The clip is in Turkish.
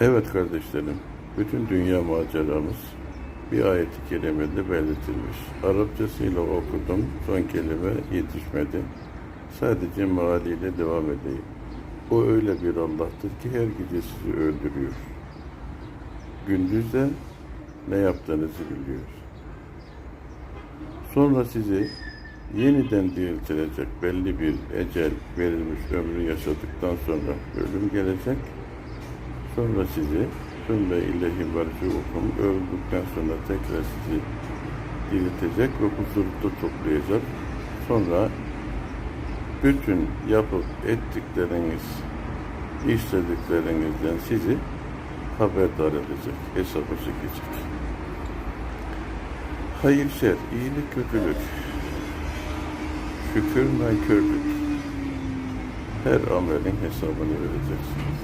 Evet kardeşlerim, bütün dünya maceramız bir ayet-i kerimede belirtilmiş. Arapçasıyla okudum, son kelime yetişmedi. Sadece mealiyle devam edeyim. O öyle bir Allah'tır ki her gece sizi öldürüyor. Gündüz de ne yaptığınızı biliyor. Sonra sizi yeniden diriltilecek belli bir ecel verilmiş ömrü yaşadıktan sonra ölüm gelecek. Sonra sizi sümme ilehi merciukum öldükten sonra tekrar sizi diriltecek ve huzurda toplayacak. Sonra bütün yapıp ettikleriniz, işlediklerinizden sizi haberdar edecek, hesaba çekecek. Hayır şer, iyilik kötülük, şükür nankörlük, her amelin hesabını vereceksiniz.